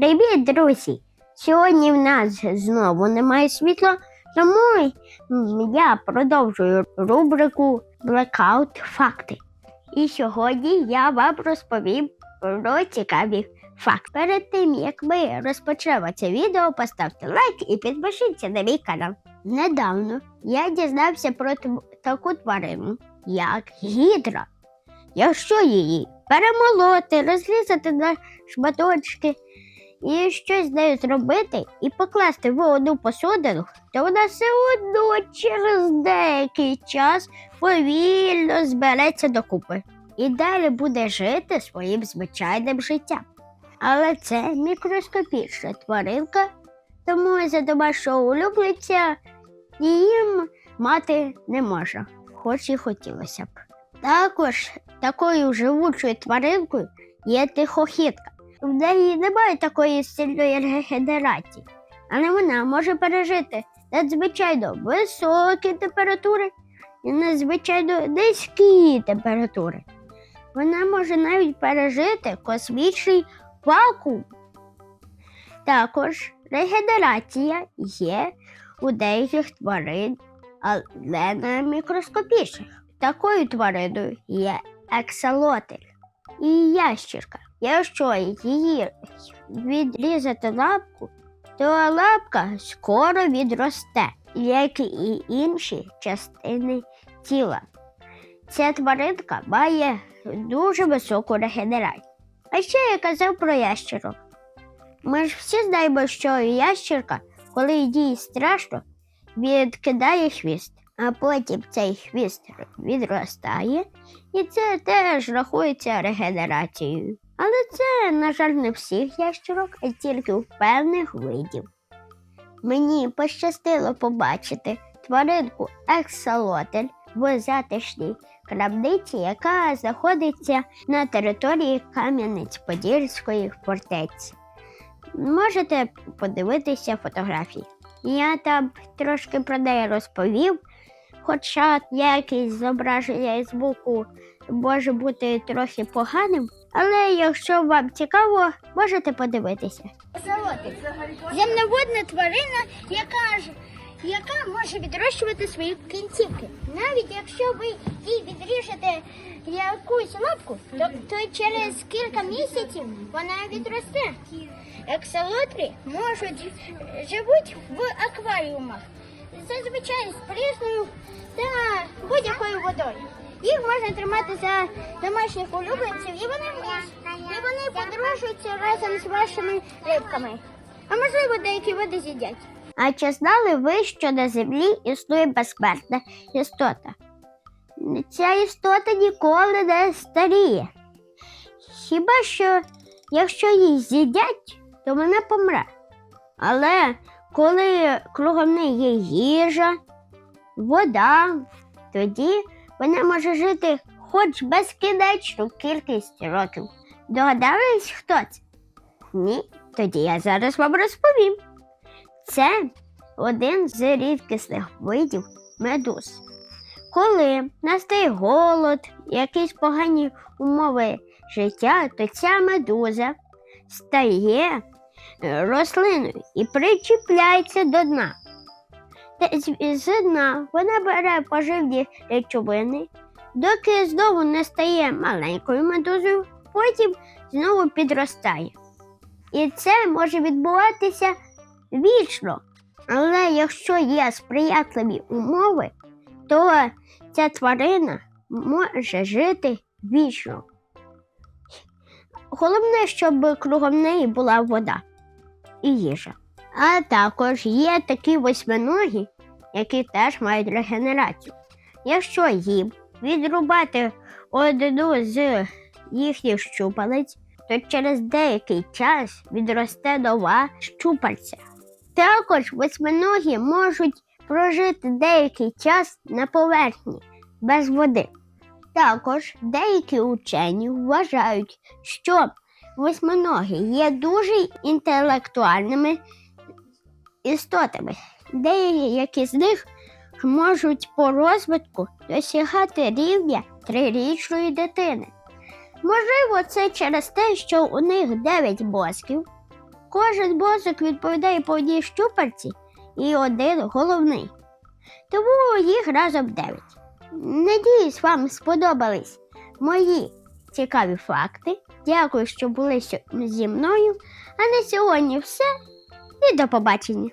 Привіт, друзі! Сьогодні в нас знову немає світла, тому я продовжую рубрику Blackout Факти. І сьогодні я вам розповім про цікаві факти. Перед тим як ми розпочнемо це відео, поставте лайк і підпишіться на мій канал. Недавно я дізнався про таку тварину, як гідра. Якщо її перемолоти, розрізати на шматочки і щось з нею зробити і покласти в одну посудину, то вона все одно через деякий час повільно збереться докупи і далі буде жити своїм звичайним життям. Але це мікроскопічна тваринка, тому за домашнього улюбленця її м- мати не може, хоч і хотілося б. Також такою живучою тваринкою є тихохідка. В неї немає такої сильної регенерації, але вона може пережити надзвичайно високі температури і надзвичайно низькі температури. Вона може навіть пережити космічний вакуум. Також регенерація є у деяких тварин, але не мікроскопічних. Такою твариною є ексалотель і ящірка. Якщо її відрізати лапку, то лапка скоро відросте, як і інші частини тіла. Ця тваринка має дуже високу регенерацію. А ще я казав про ящерок. Ми ж всі знаємо, що ящерка, коли їй страшно, відкидає хвіст, а потім цей хвіст відростає, і це теж рахується регенерацією. Але це, на жаль, не всіх ящерок, а тільки у певних видів. Мені пощастило побачити тваринку ексалотель в затишній крамниці, яка знаходиться на території Кам'янець-Подільської фортеці. Можете подивитися фотографії. Я там трошки про неї розповів, хоча якесь зображення з боку може бути трохи поганим, але якщо вам цікаво, можете подивитися. Земноводна тварина, яка ж яка може відрощувати свої кінцівки. Навіть якщо ви їй відріжете якусь лапку, то, то через кілька місяців вона відросте. Ексалотрі можуть живуть в акваріумах, зазвичай з прісною та будь-якою водою. Їх можна тримати за домашніх улюбленців, і вони, і вони подружуються разом з вашими рибками. А можливо, деякі води з'їдять. А чи знали ви, що на землі існує безсмертна істота? Ця істота ніколи не старіє. Хіба що, якщо її з'їдять, то вона помре. Але коли кругом неї є їжа, вода, тоді вона може жити хоч безкінечну кількість років. Догадались, хто це? Ні, тоді я зараз вам розповім. Це один з рідкісних видів медуз. Коли настає голод, якісь погані умови життя, то ця медуза стає рослиною і причіпляється до дна. Та з- З дна вона бере поживні речовини, доки знову не стає маленькою медузою, потім знову підростає. І це може відбуватися вічно. Але якщо є сприятливі умови, то ця тварина може жити вічно. Головне, щоб кругом неї була вода і їжа. А також є такі восьминогі, які теж мають регенерацію. Якщо їм відрубати одну з їхніх щупалець, то через деякий час відросте нова щупальця. Також восьминогі можуть прожити деякий час на поверхні без води. Також деякі учені вважають, що восьминогі є дуже інтелектуальними істотами. Деякі з них можуть по розвитку досягати рівня трирічної дитини. Можливо, це через те, що у них 9 мозків, кожен босик відповідає по одній щупальці і один головний. Тому їх разом дев'ять. Надіюсь, вам сподобались мої цікаві факти. Дякую, що були зі мною. А на сьогодні все. І до побачення.